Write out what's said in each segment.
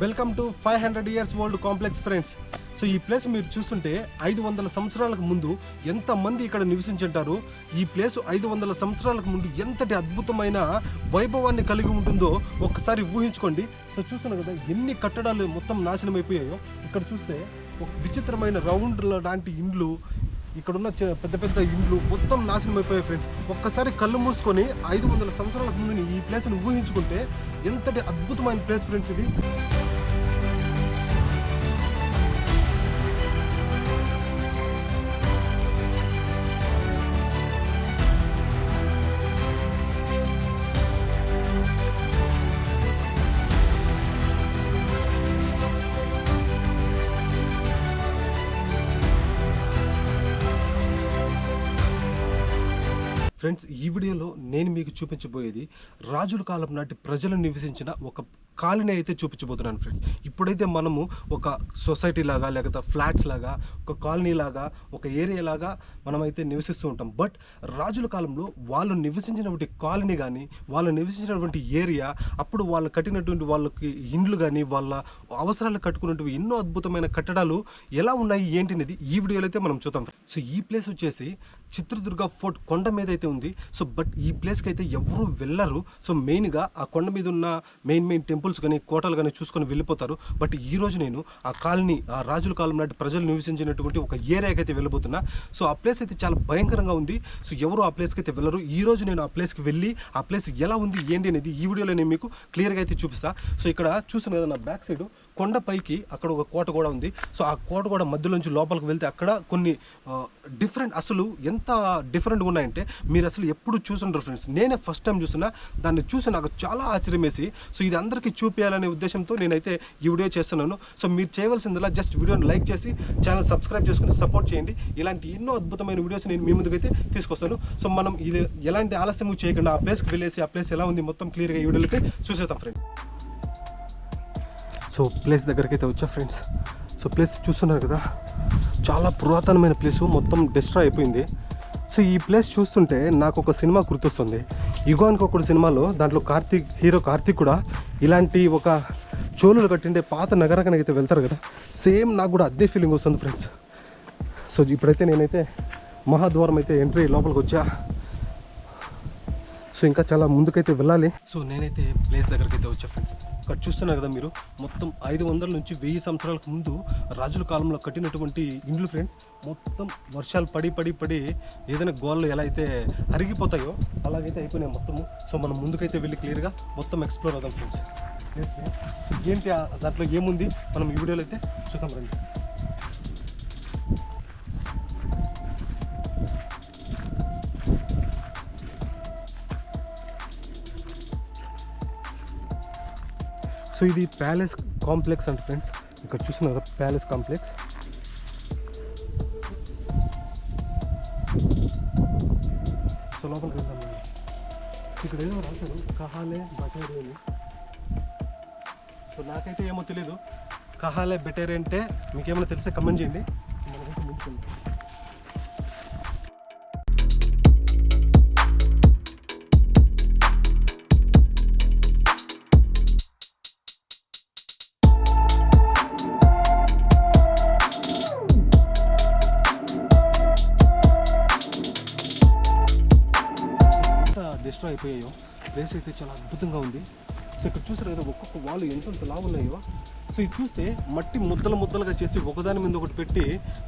Welcome to five hundred years old complex friends so ఈ place మీరు చూస్తుంటే ఐదు వందల సంవత్సరాలకు ముందు ఎంతమంది ఇక్కడ నివసించుంటారు? ఈ ప్లేస్ ఐదు వందల సంవత్సరాలకు ముందు ఎంతటి అద్భుతమైన వైభవాన్ని కలిగి ఉంటుందో ఒక్కసారి ఊహించుకోండి. సో చూస్తున్నారు కదా ఎన్ని కట్టడాలు మొత్తం నాశనం అయిపోయాయో. ఇక్కడ చూస్తే ఒక విచిత్రమైన రౌండ్ లాంటి ఇండ్లు ఇక్కడ ఉన్న పెద్ద పెద్ద ఇండ్లు మొత్తం నాశనం అయిపోయాయి ఫ్రెండ్స్ ఒక్కసారి కళ్ళు మూసుకొని ఐదు వందల సంవత్సరాల ముందు ఈ ప్లేస్ని ఊహించుకుంటే ఎంతటి అద్భుతమైన ప్లేస్ ఫ్రెండ్స్ ఇది. ఫ్రెండ్స్ ఈ వీడియోలో నేను మీకు చూపించబోయేది రాజుల కాలం నాటి ప్రజలు నివసించిన ఒక కాలనీ అయితే చూపించబోతున్నాను ఫ్రెండ్స్. ఇప్పుడైతే మనము ఒక సొసైటీ లాగా లేకపోతే ఫ్లాట్స్ లాగా ఒక కాలనీ లాగా ఒక ఏరియా లాగా మనమైతే నివసిస్తూ ఉంటాం. బట్ రాజుల కాలంలో వాళ్ళు నివసించినటువంటి కాలనీ కానీ వాళ్ళు నివసించినటువంటి ఏరియా అప్పుడు వాళ్ళు కట్టినటువంటి వాళ్ళకి ఇండ్లు కానీ వాళ్ళ అవసరాలు కట్టుకున్నటువంటి ఎన్నో అద్భుతమైన కట్టడాలు ఎలా ఉన్నాయి ఏంటి అనేది ఈ వీడియోలో అయితే మనం చూద్దాం సో ఈ ప్లేస్ వచ్చేసి చిత్రదుర్గ ఫోర్ట్ కొండ మీద అయితే ఉంది. సో బట్ ఈ ప్లేస్కి అయితే ఎవరు వెళ్ళరు. సో మెయిన్గా ఆ కొండ మీద ఉన్న మెయిన్ మెయిన్ టెంపుల్స్ కానీ కోటలు కానీ చూసుకొని వెళ్ళిపోతారు. బట్ ఈ రోజు నేను ఆ కాలనీ ఆ రాజుల కాలం నాటి ప్రజలు నివసించినటువంటి ఒక ఏరియాకి అయితే వెళ్ళబోతున్నా. సో ఆ ప్లేస్ అయితే చాలా భయంకరంగా ఉంది. సో ఎవరు ఆ ప్లేస్కి అయితే వెళ్ళరు. ఈ రోజు నేను ఆ ప్లేస్కి వెళ్ళి ఆ ప్లేస్ ఎలా ఉంది ఏంటి అనేది ఈ వీడియోలో నేను మీకు క్లియర్గా అయితే చూపిస్తాను సో ఇక్కడ చూసిన కదా నా బ్యాక్ సైడ్. కొండ పైకి అక్కడ ఒక కోట కూడా ఉంది. సో ఆ కోట కూడా మధ్యలోంచి లోపలికి వెళ్తే అక్కడ కొన్ని డిఫరెంట్ అసలు ఎంత డిఫరెంట్గా ఉన్నాయంటే మీరు అసలు ఎప్పుడు చూసుంటారు ఫ్రెండ్స్. నేనే ఫస్ట్ టైం చూసినా దాన్ని చూసి నాకు చాలా ఆశ్చర్యం వేసి సో ఇది అందరికీ చూపించాలనే ఉద్దేశంతో నేనైతే ఈ వీడియో చేస్తున్నాను. సో మీరు చేయవలసిందిలా జస్ట్ వీడియోని లైక్ చేసి ఛానల్ సబ్స్క్రైబ్ చేసుకుని సపోర్ట్ చేయండి. ఇలాంటి ఎన్నో అద్భుతమైన వీడియోస్ నేను మీ ముందుకైతే తీసుకొస్తాను. సో మనం ఇది ఎలాంటి ఆలస్యం చేయకుండా ఆ ప్లేస్కి వెళ్ళేసి ఆ ప్లేస్ ఎలా ఉంది మొత్తం క్లియర్గా ఈ వీడియోలకి చూసేద్దాం ఫ్రెండ్స్. సో ప్లేస్ దగ్గరికి అయితే వచ్చా ఫ్రెండ్స్. సో ప్లేస్ చూస్తున్నారు కదా చాలా పురాతనమైన ప్లేస్ మొత్తం డిస్ట్రాయ్ అయిపోయింది. సో ఈ ప్లేస్ చూస్తుంటే నాకు ఒక సినిమా గుర్తొస్తుంది. యుగానికి ఒకటి సినిమాలో దాంట్లో కార్తీక్ హీరో కార్తీక్ కూడా ఇలాంటి ఒక చోళులు కట్టిండే పాత నగరానికి అయితే వెళ్తారు కదా సేమ్ నాకు కూడా అదే ఫీలింగ్ వస్తుంది ఫ్రెండ్స్. సో ఇప్పుడైతే నేనైతే మహాద్వారం అయితే ఎంట్రీ లోపలికి వచ్చా. సో ఇంకా చాలా ముందుకైతే వెళ్ళాలి. సో నేనైతే ప్లేస్ దగ్గరికి అయితే వచ్చా ఫ్రెండ్స్. ఇక్కడ చూస్తున్నారు కదా మీరు మొత్తం ఐదు వందల నుంచి వెయ్యి సంవత్సరాలకు ముందు రాజుల కాలంలో కట్టినటువంటి ఇండ్లు ఫ్రెండ్స్ మొత్తం వర్షాలు పడి పడి పడి ఏదైనా గోళ్ళు ఎలా అయితే అరిగిపోతాయో అలాగైతే అయిపోయినాయి మొత్తము. సో మనం ముందుకైతే వెళ్ళి క్లియర్గా మొత్తం ఎక్స్ప్లోర్ అవుదాం ఫ్రెండ్స్ ఏంటి దాంట్లో ఏముంది? మనం ఈ వీడియోలో అయితే చూద్దాం రండి. సో ఇది ప్యాలెస్ కాంప్లెక్స్ అంటే ఫ్రెండ్స్. ఇక్కడ చూస్తున్నారు కదా ప్యాలెస్ కాంప్లెక్స్. సో లోపలికి వెళ్దాం ఇక్కడ ఏదో రాశారు కహాలే బటేరి అని. సో నాకైతే ఏమో తెలీదు. కహాలే బెటేరి అంటే మీకేమైనా తెలిస్తే కమెంట్ చేయండి. డిస్ట్రాయ్ అయిపోయాయో. ప్లేస్ అయితే చాలా అద్భుతంగా ఉంది. సో ఇక్కడ చూసారు కదా ఒక్కొక్క వాళ్ళు ఎంతంత లావు ఉన్నాయో. సో ఇది చూస్తే మట్టి ముద్దలు ముద్దలుగా చేసి ఒకదాని మీద ఒకటి పెట్టి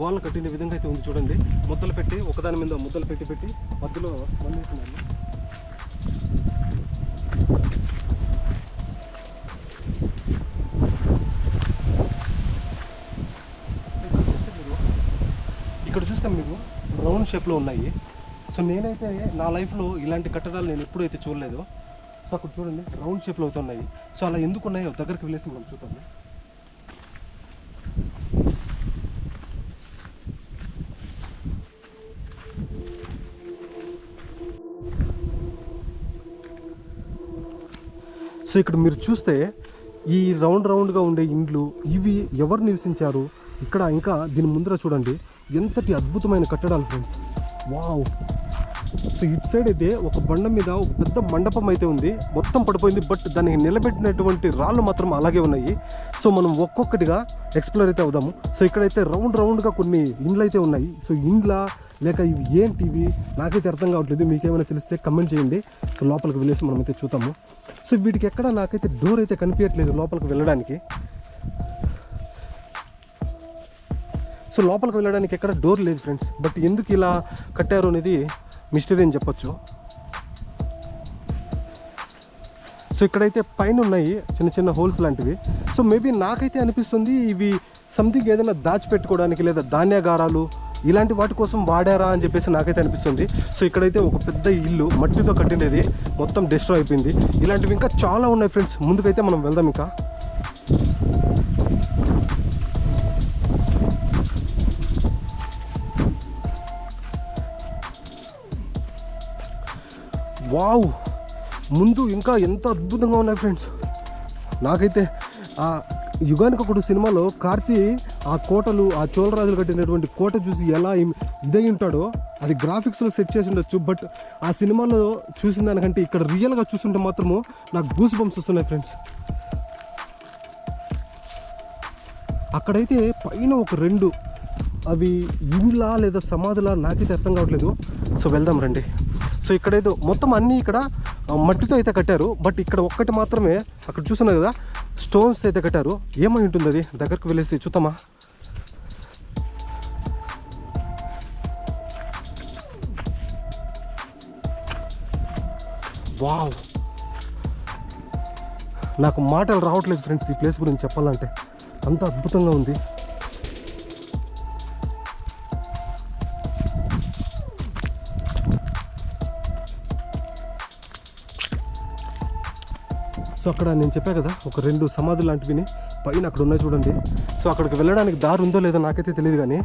గోడలు కట్టిన విధంగా అయితే ఉంది చూడండి. ముద్దలు పెట్టి ఒకదాని మీద ముద్దలు పెట్టి పెట్టి మధ్యలో మళ్ళీ ఇక్కడ చూస్తే మీకు రౌండ్ షేప్లో ఉన్నాయి. సో నేనైతే నా లైఫ్లో ఇలాంటి కట్టడాలు నేను ఎప్పుడైతే చూడలేదు సో అక్కడ చూడండి రౌండ్ షేప్లో అవుతున్నాయి సో అలా ఎందుకు ఉన్నాయో? దగ్గరికి వెళ్ళేసి మనం చూద్దాం. సో ఇక్కడ మీరు చూస్తే ఈ రౌండ్ రౌండ్గా ఉండే ఇండ్లు ఇవి ఎవరు నివసించారు? ఇక్కడ ఇంకా దీని ముందర చూడండి. ఎంతటి అద్భుతమైన కట్టడాలు ఫ్రెండ్స్. వావ్! సో ఇటు సైడ్ అయితే ఒక బండ మీద ఒక పెద్ద మండపం అయితే ఉంది. మొత్తం పడిపోయింది బట్ దానికి నిలబెట్టినటువంటి రాళ్ళు మాత్రం అలాగే ఉన్నాయి. సో మనం ఒక్కొక్కటిగా ఎక్స్ప్లోర్ అయితే అవుదాము. సో ఇక్కడైతే రౌండ్ రౌండ్గా కొన్ని ఇండ్లు అయితే ఉన్నాయి. సో ఇండ్ల లేక ఇవి ఏంటి ఇవి? నాకైతే అర్థం కావట్లేదు. మీకేమైనా తెలిస్తే కమెంట్ చేయండి. సో లోపలికి వెళ్ళేసి మనం అయితే చూద్దాము. సో వీటికి ఎక్కడ నాకైతే డోర్ అయితే కనిపించట్లేదు లోపలికి వెళ్ళడానికి. సో లోపలికి వెళ్ళడానికి ఎక్కడ డోర్ లేదు ఫ్రెండ్స్. బట్ ఎందుకు ఇలా కట్టారు అనేది మిస్టరీ అని చెప్పొచ్చు? సో ఇక్కడైతే పైన ఉన్నాయి చిన్న చిన్న హోల్స్ లాంటివి. సో మేబీ నాకైతే అనిపిస్తుంది ఇవి సంథింగ్ ఏదైనా దాచిపెట్టుకోవడానికి లేదా ధాన్యాగారాలు ఇలాంటి వాటి కోసం వాడారా అని చెప్పేసి నాకైతే అనిపిస్తుంది. సో ఇక్కడైతే ఒక పెద్ద ఇల్లు మట్టితో కట్టినది మొత్తం డిస్ట్రాయ్ అయిపోయింది. ఇలాంటివి ఇంకా చాలా ఉన్నాయి ఫ్రెండ్స్ ముందుకైతే మనం వెళ్దాం ఇంకా. వావ్! ముందు ఇంకా ఎంత అద్భుతంగా ఉన్నాయి ఫ్రెండ్స్. నాకైతే ఆ యుగానికి ఒకడు సినిమాలో కార్తీ ఆ కోటలు ఆ చోళరాజులు కట్టినటువంటి కోట చూసి ఎలా ఇదై ఉంటాడో అది గ్రాఫిక్స్లో సెట్ చేసి ఉండొచ్చు బట్ ఆ సినిమాలో చూసిన దానికంటే ఇక్కడ రియల్గా చూస్తుంటే మాత్రము నాకు గూస్ బంప్స్ వస్తున్నాయి ఫ్రెండ్స్. అక్కడైతే పైన ఒక రెండు అవి ఇండ్లా లేదా సమాధులా నాకైతే అర్థం కావట్లేదు. సో వెళ్దాం రండి. సో ఇక్కడైతే మొత్తం అన్నీ ఇక్కడ మట్టితో అయితే కట్టారు. బట్ ఇక్కడ ఒక్కటి మాత్రమే అక్కడ చూస్తున్నారు కదా స్టోన్స్ అయితే కట్టారు. ఏమై ఉంటుంది అది? దగ్గరకు వెళ్ళేసి చూద్దామా? వావ్! నాకు మాటలు రావట్లేదు ఫ్రెండ్స్ ఈ ప్లేస్ గురించి చెప్పాలంటే. అంత అద్భుతంగా ఉంది. సో అక్కడ నేను చెప్పా కదా ఒక రెండు సమాధులు లాంటివిని పైన అక్కడ ఉన్నాయి చూడండి. సో అక్కడికి వెళ్ళడానికి దారి ఉందో లేదో నాకైతే తెలియదు కానీ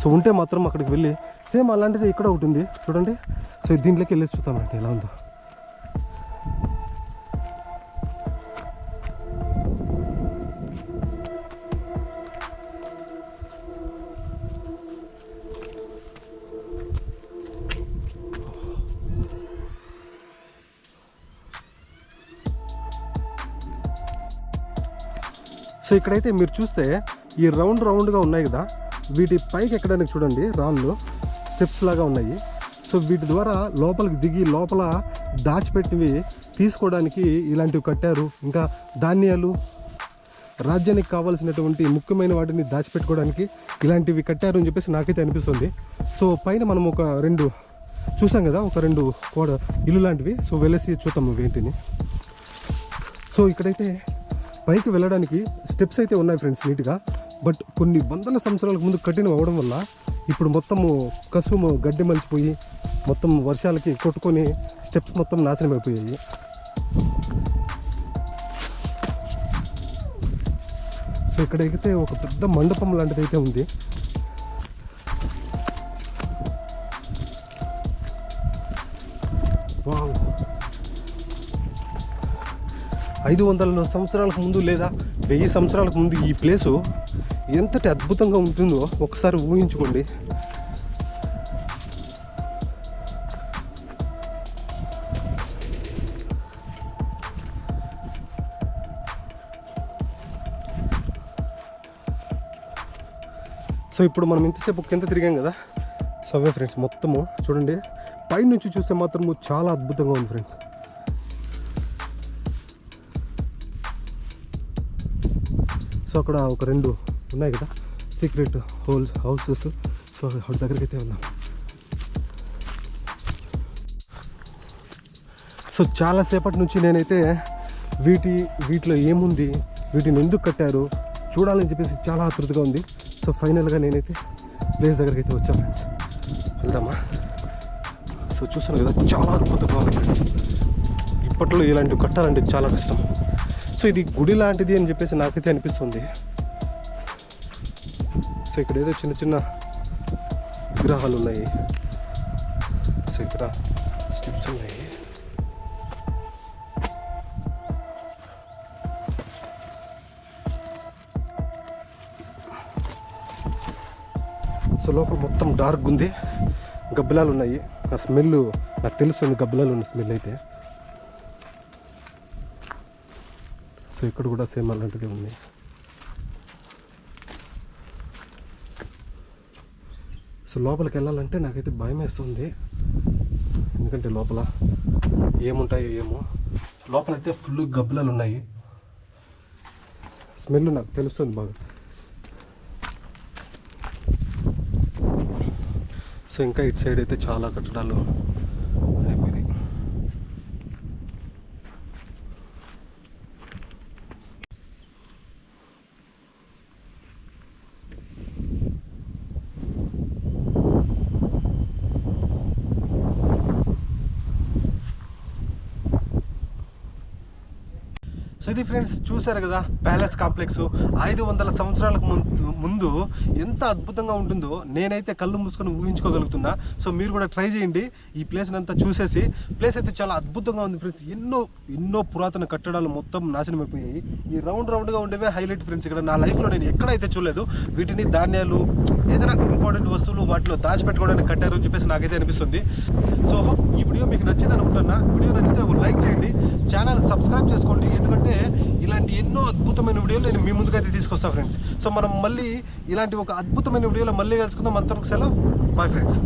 సో ఉంటే మాత్రం అక్కడికి వెళ్ళి సేమ్ అలాంటిది ఇక్కడ ఒకటి ఉంది చూడండి. సో దీంట్లోకి వెళ్ళేసి చూద్దామండి ఎలా ఉందో. సో ఇక్కడైతే మీరు చూస్తే ఈ రౌండ్ రౌండ్గా ఉన్నాయి కదా వీటి పైకి ఎక్కడానికి చూడండి రాళ్ళు స్టెప్స్ లాగా ఉన్నాయి. సో వీటి ద్వారా లోపలికి దిగి లోపల దాచిపెట్టినవి తీసుకోవడానికి ఇలాంటివి కట్టారు. ఇంకా ధాన్యాలు రాజ్యానికి కావాల్సినటువంటి ముఖ్యమైన వాటిని దాచిపెట్టుకోవడానికి ఇలాంటివి కట్టారు అని చెప్పేసి నాకైతే అనిపిస్తుంది. సో పైన మనం ఒక రెండు చూసాం కదా ఒక రెండు కోడ ఇల్లు లాంటివి. సో వెళ్ళేసి చూద్దాము వీటిని సో ఇక్కడైతే పైకి వెళ్ళడానికి స్టెప్స్ అయితే ఉన్నాయి ఫ్రెండ్స్ నీట్గా బట్ కొన్ని వందల సంవత్సరాలకు ముందు కఠినం అవ్వడం వల్ల ఇప్పుడు మొత్తము కసుము గడ్డి మలిచిపోయి మొత్తం వర్షాలకి కొట్టుకొని స్టెప్స్ మొత్తం నాశనం అయిపోయాయి. సో ఇక్కడైతే ఒక పెద్ద మండపం లాంటిది అయితే ఉంది. ఐదు వందల సంవత్సరాలకు ముందు లేదా వెయ్యి సంవత్సరాలకు ముందు ఈ ప్లేసు ఎంతటి అద్భుతంగా ఉంటుందో ఒకసారి ఊహించుకోండి. సో ఇప్పుడు మనం ఇంతసేపు కింద తిరిగాం కదా? సో అవే ఫ్రెండ్స్ మొత్తము చూడండి. పైనుంచి చూస్తే మాత్రము చాలా అద్భుతంగా ఉంది ఫ్రెండ్స్ సో అక్కడ ఒక రెండు ఉన్నాయి కదా సీక్రెట్ హోల్స్ హౌసెస్ సో వాటి దగ్గరికి అయితే వెళ్దాం. సో చాలాసేపటి నుంచి నేనైతే వీటి వీటిలో ఏముంది వీటిని ఎందుకు కట్టారు చూడాలని చెప్పేసి చాలా ఆతృతగా ఉంది. సో ఫైనల్గా నేనైతే ప్లేస్ దగ్గరికి అయితే వచ్చా ఫ్రెండ్స్ వెళ్దామా? సో చూసాను కదా చాలా అద్భుతంగా ఉంది. ఇప్పట్లో ఇలాంటివి కట్టాలంటే చాలా కష్టం. సో ఇది గుడి లాంటిది అని చెప్పేసి నాకైతే అనిపిస్తుంది. సో ఇక్కడ ఏదో చిన్న చిన్న విగ్రహాలు ఉన్నాయి. సో ఇక్కడ స్టెప్స్ ఉన్నాయి. సో లోపల మొత్తం డార్క్ ఉంది. గబ్బిలాలు ఉన్నాయి. ఆ స్మెల్ నాకు తెలుస్తుంది గబ్బిలాలు ఉన్న స్మెల్ అయితే. సో ఇక్కడ కూడా సేమ్ అలాంటిది ఉంది. సో లోపలికి వెళ్ళాలంటే నాకైతే భయం వేస్తుంది. ఎందుకంటే లోపల ఏముంటాయో ఏమో. లోపలైతే ఫుల్ గబ్బులలు ఉన్నాయి. స్మెల్ నాకు తెలుస్తుంది బాగా. సో ఇంకా ఇటు సైడ్ అయితే చాలా కట్టడాలు అయిపోయినాయి సో ఇది ఫ్రెండ్స్ చూశారు కదా ప్యాలెస్ కాంప్లెక్స్. ఐదు వందల సంవత్సరాలకు ముందు ముందు ఎంత అద్భుతంగా ఉంటుందో నేనైతే కళ్ళు మూసుకొని ఊహించుకోగలుగుతున్నా. సో మీరు కూడా ట్రై చేయండి. ఈ ప్లేస్ని అంతా చూసేసి ప్లేస్ అయితే చాలా అద్భుతంగా ఉంది ఫ్రెండ్స్. ఎన్నో ఎన్నో పురాతన కట్టడాలు మొత్తం నాశనం అయిపోయాయి. ఈ రౌండ్ రౌండ్గా ఉండేవే హైలైట్ ఫ్రెండ్స్ ఇక్కడ. నా లైఫ్లో నేను ఎక్కడైతే చూడలేదు వీటిని ధాన్యాలు ఏదైనా ఇంపార్టెంట్ వస్తువులు వాటిలో దాచిపెట్టుకోవడానికి కట్టారు అని చెప్పేసి నాకైతే అనిపిస్తుంది. సో ఈ వీడియో మీకు నచ్చింది అనుకుంటున్నా. వీడియో నచ్చితే ఒక లైక్ చేయండి. ఛానల్ సబ్స్క్రైబ్ చేసుకోండి. ఎందుకంటే ఇలాంటి ఎన్నో అద్భుతమైన వీడియోలు నేను మీ ముందుకైతే తీసుకొస్తాను ఫ్రెండ్స్ సో మనం మళ్ళీ ఇలాంటి ఒక అద్భుతమైన వీడియోలో మళ్ళీ కలుసుకుందాం. అంతవరకు సెలవు. Bye friends